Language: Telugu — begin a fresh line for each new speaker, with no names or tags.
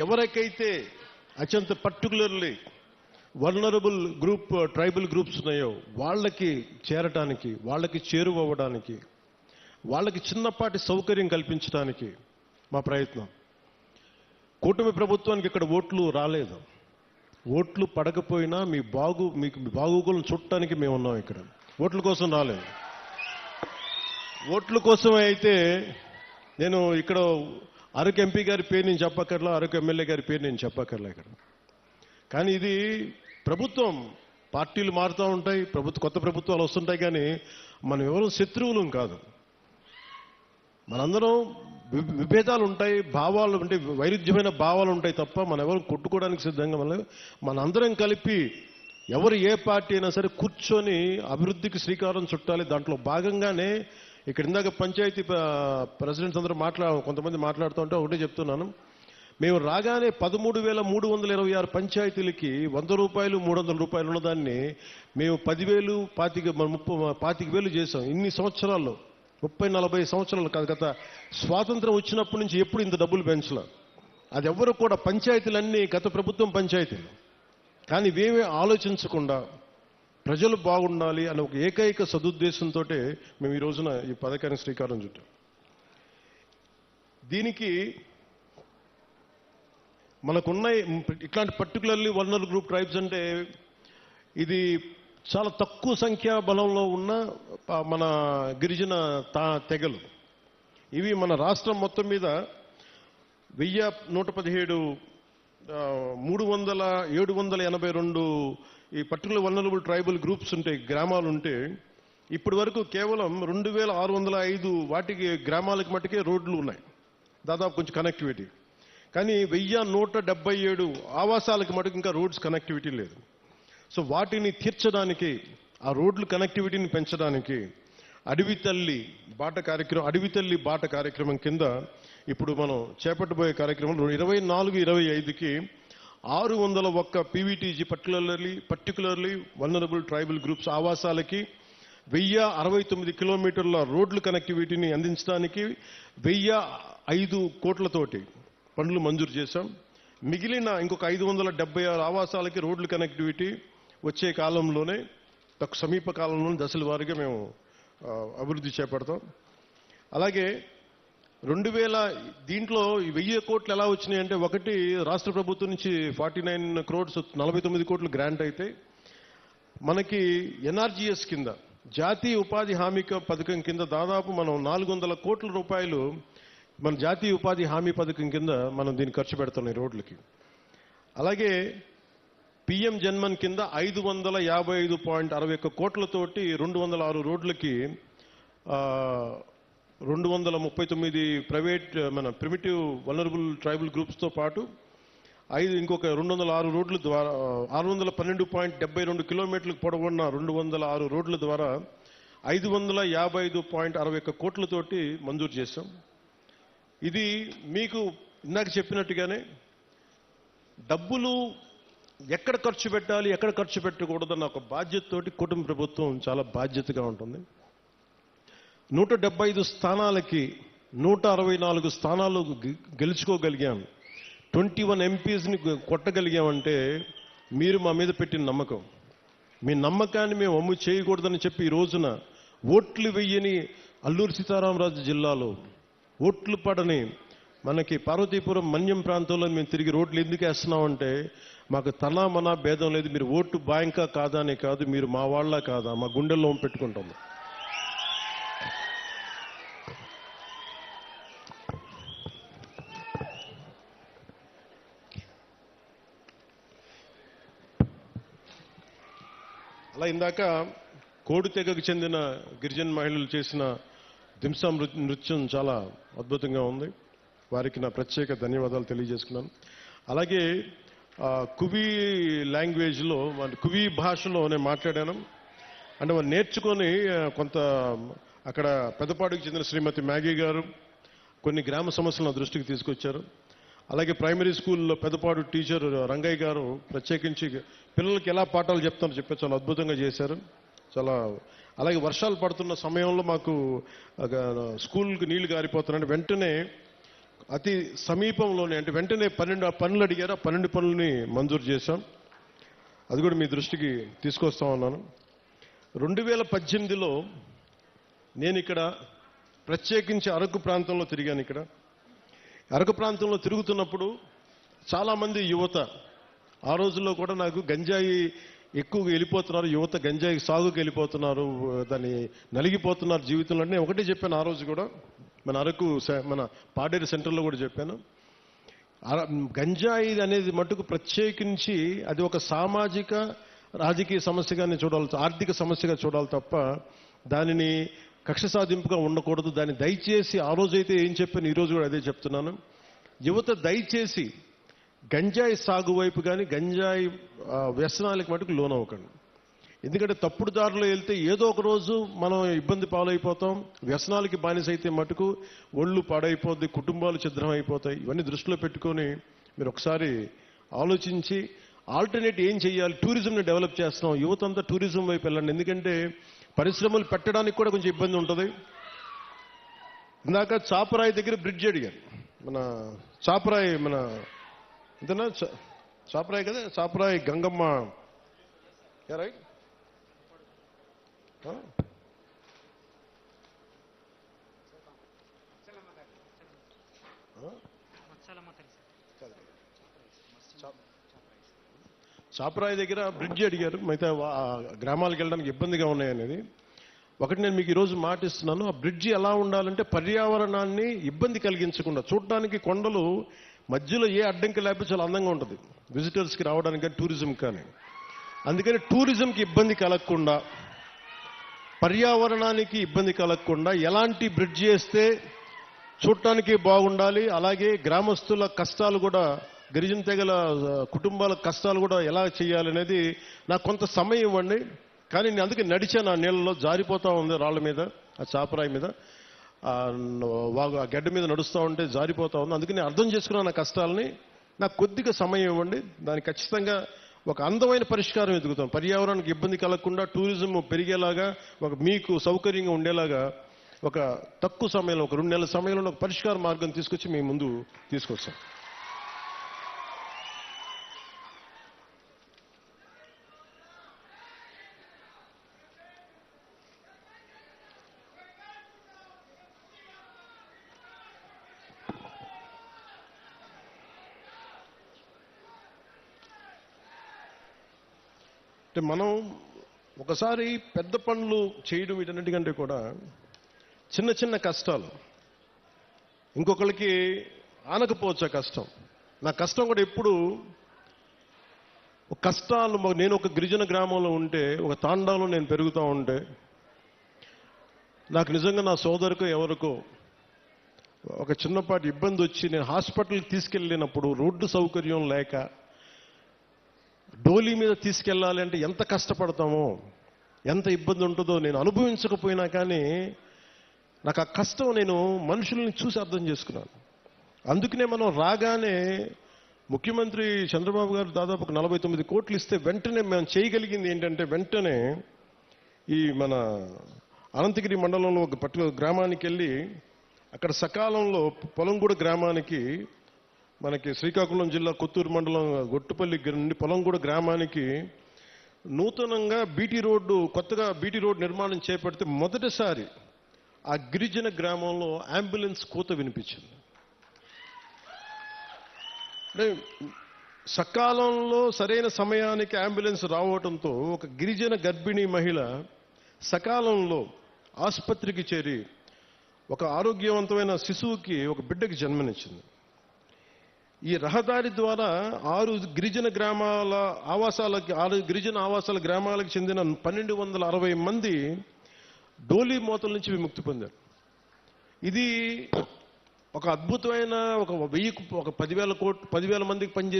ఎవరికైతే అత్యంత particularly vulnerable group tribal groups ఉన్నాయో వాళ్ళకి చేరటానికి వాళ్ళకి చేరువవ్వడానికి వాళ్ళకి చిన్నపాటి సౌకర్యం కల్పించడానికి మా ప్రయత్నం. కూటమి ప్రభుత్వానికి ఇక్కడ ఓట్లు రాలేదు. ఓట్లు పడకపోయినా మీ బాగు మీకు మీ బాగోగులను మేము ఉన్నాం ఇక్కడ. ఓట్ల కోసం రాలేదు. ఓట్ల కోసం అయితే నేను ఇక్కడ అరకు ఎంపీ గారి పేరు నేను చెప్పక్కర్లా అరకు ఎమ్మెల్యే గారి పేరు నేను చెప్పక్కర్లా ఇక్కడ. కానీ ఇది ప్రభుత్వం పార్టీలు మారుతూ ఉంటాయి ప్రభుత్వ కొత్త ప్రభుత్వాలు వస్తుంటాయి కానీ మనం ఎవరు శత్రువులం కాదు. మనందరం విభేదాలు ఉంటాయి భావాలు అంటే వైరుధ్యమైన భావాలు ఉంటాయి తప్ప మనం ఎవరు కొట్టుకోవడానికి సిద్ధంగా మన మనందరం కలిపి ఎవరు ఏ పార్టీ అయినా సరే కూర్చొని అభివృద్ధికి శ్రీకారం చుట్టాలి. దాంట్లో భాగంగానే ఇక్కడ ఇందాక పంచాయతీ ప్రెసిడెంట్స్ అందరూ మాట్లా కొంతమంది మాట్లాడుతూ ఉంటే ఒకటే చెప్తున్నాను. మేము రాగానే పదమూడు వేల మూడు వందల ఇరవై ఆరు పంచాయతీలకి వంద రూపాయలు మూడు వందల రూపాయలు ఉన్నదాన్ని మేము పదివేలు పాతిక ముప్పై పాతిక వేలు చేసాం ఇన్ని సంవత్సరాల్లో. ముప్పై నలభై సంవత్సరాలు కాదు గత స్వాతంత్రం వచ్చినప్పటి నుంచి ఎప్పుడు ఇంత డబ్బులు పెంచలే. అది ఎవరు కూడా పంచాయతీలన్నీ గత ప్రభుత్వం పంచాయతీలు. కానీ ఇవేమీ ఆలోచించకుండా ప్రజలు బాగుండాలి అనే ఒక ఏకైక సదుద్దేశంతో మేము ఈ రోజున ఈ పథకాన్ని శ్రీకారం చుట్టాం. దీనికి మనకున్న ఇట్లాంటి పర్టికులర్లీ వల్నర్ గ్రూప్ ట్రైబ్స్ అంటే ఇది చాలా తక్కువ సంఖ్యా బలంలో ఉన్న మన గిరిజన తా తెగలు. ఇవి మన రాష్ట్రం మొత్తం మీద వెయ్యి నూట పదిహేడు మూడు వందల ఏడు వందల ఎనభై రెండు ఈ పర్టికులర్ వల్నరబుల్ ట్రైబల్ గ్రూప్స్ ఉంటాయి గ్రామాలు ఉంటే ఇప్పటి వరకు కేవలం రెండు వేల ఆరు వందల ఐదు వాటికి గ్రామాలకు మట్టుకే రోడ్లు ఉన్నాయి. దాదాపు కొంచెం కనెక్టివిటీ. కానీ వెయ్యి నూట డెబ్బై ఏడు ఆవాసాలకు మటుకు ఇంకా రోడ్స్ కనెక్టివిటీ లేదు. సో వాటిని తీర్చడానికి ఆ రోడ్లు కనెక్టివిటీని పెంచడానికి అడవి తల్లి బాట కార్యక్రమం అడవి తల్లి బాట కార్యక్రమం కింద ఇప్పుడు మనం చేపట్టబోయే కార్యక్రమంలో ఇరవై నాలుగు ఇరవై ఐదుకి ఆరు వందల ఒక్క PVTG particularly particularly vulnerable tribal groups ఆవాసాలకి వెయ్యి అరవై తొమ్మిది కిలోమీటర్ల రోడ్లు కనెక్టివిటీని అందించడానికి వెయ్యి ఐదు కోట్లతోటి పనులు మంజూరు చేశాం. మిగిలిన ఇంకొక ఐదు వందల డెబ్బై ఆరు ఆవాసాలకి రోడ్లు కనెక్టివిటీ వచ్చే కాలంలోనే తక్కువ సమీప కాలంలోనే దశల వారీగా మేము అభివృద్ధి చేపడతాం. అలాగే రెండు వేల దీంట్లో వెయ్యి కోట్లు ఎలా వచ్చినాయి అంటే ఒకటి రాష్ట్ర ప్రభుత్వం నుంచి ఫార్టీ నైన్ క్రోడ్స్ నలభై తొమ్మిది కోట్లు గ్రాంట్ అయితే మనకి ఎన్ఆర్జీఎస్ కింద జాతీయ ఉపాధి హామీ పథకం కింద దాదాపు మనం నాలుగు వందల కోట్ల రూపాయలు మన జాతీయ ఉపాధి హామీ పథకం కింద మనం దీన్ని ఖర్చు పెడుతున్నాయి రోడ్లకి. అలాగే పిఎం జన్మన్ కింద ఐదు వందల యాభై ఐదు పాయింట్ అరవై ఒక్క కోట్లతోటి రెండు వందల ఆరు రోడ్లకి రెండు వందల ముప్పై తొమ్మిది ప్రైవేట్ మన ప్రిమిటివ్ వనరబుల్ ట్రైబల్ గ్రూప్స్తో పాటు ఐదు ఇంకొక రెండు వందల ఆరు రోడ్ల ద్వారా ఆరు వందల పన్నెండు పాయింట్ డెబ్బై రెండు కిలోమీటర్లకు పొడవున్న రెండు వందల ఆరు రోడ్ల ద్వారా ఐదు వందల యాభై ఐదు పాయింట్ అరవై ఒక్క కోట్లతోటి మంజూరు చేశాం. ఇది మీకు ఇందాక చెప్పినట్టుగానే డబ్బులు ఎక్కడ ఖర్చు పెట్టాలి ఎక్కడ ఖర్చు పెట్టకూడదన్న ఒక బాధ్యతతోటి కుటుంబ ప్రభుత్వం చాలా బాధ్యతగా ఉంటుంది. నూట డెబ్బై ఐదు స్థానాలకి నూట అరవై నాలుగు స్థానాలు గె- గెలుచుకోగలిగాం ట్వంటీ వన్ ఎంపీస్ని కొట్టగలిగామంటే మీరు మా మీద పెట్టిన నమ్మకం. మీ నమ్మకాన్ని మేము అమ్ము చేయకూడదని చెప్పి ఈ రోజున ఓట్లు వెయ్యని అల్లూరు సీతారామరాజు జిల్లాలో ఓట్లు పడని మనకి పార్వతీపురం మన్యం ప్రాంతంలో మేము తిరిగి రోడ్లు ఎందుకు వేస్తున్నామంటే మాకు తలా మన భేదం లేదు మీరు ఓటు బ్యాంకా కాదా అని కాదు మీరు మా వాళ్ళ కాదా మా గుండెల్లో పెట్టుకుంటాము అలా ఇందాక కోడి తెగకు చెందిన గిరిజన మహిళలు చేసిన దింసా నృత్యం చాలా అద్భుతంగా ఉంది. వారికి నా ప్రత్యేక ధన్యవాదాలు తెలియజేసుకున్నాను. అలాగే కువి లాంగ్వేజ్లో మన కువి భాషలో నేను మాట్లాడాను. అంటే వాళ్ళు నేర్చుకొని కొంత అక్కడ పెద్దపాడుకు చెందిన శ్రీమతి మ్యాగీ గారు కొన్ని గ్రామ సమస్యలను దృష్టికి తీసుకొచ్చారు. అలాగే ప్రైమరీ స్కూల్లో పెద్దపాడు టీచర్ రంగయ్య గారు ప్రత్యేకించి పిల్లలకి ఎలా పాఠాలు చెప్తారో చెప్పి చాలా అద్భుతంగా చేశారు. చాలా అలాగే వర్షాలు పడుతున్న సమయంలో మాకు స్కూల్కి నీళ్ళు గారిపోతున్నాయి. వెంటనే అతి సమీపంలోనే అంటే వెంటనే పన్నెండు పనులు అడిగారు. ఆ పన్నెండు పనులని మంజూరు చేశాం. అది కూడా మీ దృష్టికి తీసుకొస్తా ఉన్నాను. రెండు వేల పద్దెనిమిదిలో నేను ఇక్కడ ప్రత్యేకించి అరకు ప్రాంతంలో తిరిగాను ఇక్కడ. అరకు ప్రాంతంలో తిరుగుతున్నప్పుడు చాలామంది యువత ఆ రోజుల్లో కూడా నాకు గంజాయి ఎక్కువగా వెళ్ళిపోతున్నారు యువత గంజాయి సాగుకి వెళ్ళిపోతున్నారు దాన్ని నలిగిపోతున్నారు జీవితంలో. నేను ఒకటే చెప్పాను ఆ రోజు కూడా. మన అరకు మన పాడేరు సెంటర్లో కూడా చెప్పాను. గంజాయి అనేది మటుకు ప్రత్యేకించి అది ఒక సామాజిక రాజకీయ సమస్యగానే చూడాలి ఆర్థిక సమస్యగా చూడాలి తప్ప దానిని కక్ష సాధింపుగా ఉండకూడదు. దాన్ని దయచేసి ఆ రోజైతే ఏం చెప్పాను ఈరోజు కూడా అదే చెప్తున్నాను. యువత దయచేసి గంజాయి సాగు వైపు కానీ గంజాయి వ్యసనాలకు మటుకు లోనవ్వకండి. ఎందుకంటే తప్పుడు దారిలో వెళ్తే ఏదో ఒక రోజు మనం ఇబ్బంది పాలైపోతాం వ్యసనాలకి బానిస అయితే మటుకు ఒళ్ళు పాడైపోద్ది కుటుంబాలు ఛిద్రం అయిపోతాయి ఇవన్నీ దృష్టిలో పెట్టుకొని మీరు ఒకసారి ఆలోచించి ఆల్టర్నేట్ ఏం చేయాలి టూరిజంని డెవలప్ చేస్తున్నాం యువత అంతా టూరిజం వైపు వెళ్ళండి. ఎందుకంటే పరిశ్రమలు పెట్టడానికి కూడా కొంచెం ఇబ్బంది ఉంటుంది. ఇందాక చాపరాయి దగ్గర బ్రిడ్జ్ అడిగారు. మన చాపరాయి మన ఇంతనా చాపరాయి కదా? చాపరాయి గంగమ్మ. రైట్ చాపరాయి దగ్గర బ్రిడ్జి అడిగారు. మిగతా గ్రామాలకు వెళ్ళడానికి ఇబ్బందిగా ఉన్నాయనేది. ఒకటి నేను మీకు ఈరోజు మాటిస్తున్నాను ఆ బ్రిడ్జి ఎలా ఉండాలంటే పర్యావరణాన్ని ఇబ్బంది కలిగించకుండా చూడడానికి కొండలు మధ్యలో ఏ అడ్డంకి లేకపోతే చాలా అందంగా ఉంటుంది. విజిటర్స్కి రావడానికి కానీ టూరిజం కానీ. అందుకని టూరిజంకి ఇబ్బంది కలగకుండా పర్యావరణానికి ఇబ్బంది కలగకుండా ఎలాంటి బ్రిడ్జ్ చేస్తే చూడటానికి బాగుండాలి అలాగే గ్రామస్తుల కష్టాలు కూడా గిరిజన తెగల కుటుంబాల కష్టాలు కూడా ఎలా చేయాలనేది నాకు కొంత సమయం ఇవ్వండి. కానీ నేను అందుకే నడిచాను ఆ నీళ్ళలో జారిపోతా ఉంది రాళ్ళ మీద ఆ చాపరాయి మీద. ఆ వాగు ఆ గడ్డ మీద నడుస్తూ ఉంటే జారిపోతా ఉంది. అందుకే నేను అర్థం చేసుకున్నాను నా కష్టాలని. నాకు కొద్దిగా సమయం ఇవ్వండి. దాన్ని ఖచ్చితంగా ఒక అందమైన పరిష్కారం ఎదుగుతాం. పర్యావరణానికి ఇబ్బంది కలగకుండా టూరిజం పెరిగేలాగా ఒక మీకు సౌకర్యంగా ఉండేలాగా ఒక తక్కువ సమయంలో ఒక రెండు నెలల సమయంలో ఒక పరిష్కార మార్గం తీసుకొచ్చి మీ ముందు తీసుకొస్తాం అంటే మనం ఒకసారి పెద్ద పనులు చేయడం వీటన్నిటికంటే కూడా చిన్న చిన్న కష్టాలు. ఇంకొకరికి ఆనకపోవచ్చు ఆ కష్టం. నా కష్టం కూడా ఎప్పుడు కష్టాలు నేను ఒక గిరిజన గ్రామంలో ఉంటే ఒక తాండాలో నేను పెరుగుతూ ఉంటే నాకు నిజంగా నా సోదరుకు ఎవరికో ఒక చిన్నపాటి ఇబ్బంది వచ్చి నేను హాస్పిటల్కి తీసుకెళ్ళినప్పుడు రోడ్డు సౌకర్యం లేక డోలీ మీద తీసుకెళ్ళాలి అంటే ఎంత కష్టపడతామో ఎంత ఇబ్బంది ఉంటుందో నేను అనుభవించకపోయినా కానీ నాకు ఆ కష్టం నేను మనుషుల్ని చూసి అర్థం చేసుకున్నాను. అందుకనే మనం రాగానే ముఖ్యమంత్రి చంద్రబాబు గారు దాదాపు ఒక నలభై తొమ్మిది కోట్లు ఇస్తే వెంటనే మేము చేయగలిగింది ఏంటంటే వెంటనే ఈ మన అనంతగిరి మండలంలో ఒక పర్టికులర్ గ్రామానికి వెళ్ళి అక్కడ సకాలంలో పొలంగూడ గ్రామానికి మనకి శ్రీకాకుళం జిల్లా కొత్తూరు మండలం గొట్టుపల్లి నుండి పొలంగూడ గ్రామానికి నూతనంగా బీటీ రోడ్డు కొత్తగా బీటీ రోడ్డు నిర్మాణం చేపడితే మొదటిసారి ఆ గిరిజన గ్రామంలో అంబులెన్స్ కూత వినిపించింది. అంటే సకాలంలో సరైన సమయానికి అంబులెన్స్ రావడంతో ఒక గిరిజన గర్భిణీ మహిళ సకాలంలో ఆసుపత్రికి చేరి ఒక ఆరోగ్యవంతమైన శిశువుకి ఒక బిడ్డకి జన్మనిచ్చింది. ఈ రహదారి ద్వారా ఆరు గిరిజన గ్రామాల ఆవాసాలకి ఆరు గిరిజన ఆవాసాల గ్రామాలకు చెందిన పన్నెండు వందల అరవై మంది డోలీ మోతల నుంచి విముక్తి పొందారు. ఇది ఒక అద్భుతమైన ఒక వెయ్యి ఒక పదివేల కోట్ పదివేల మందికి పనిచేసే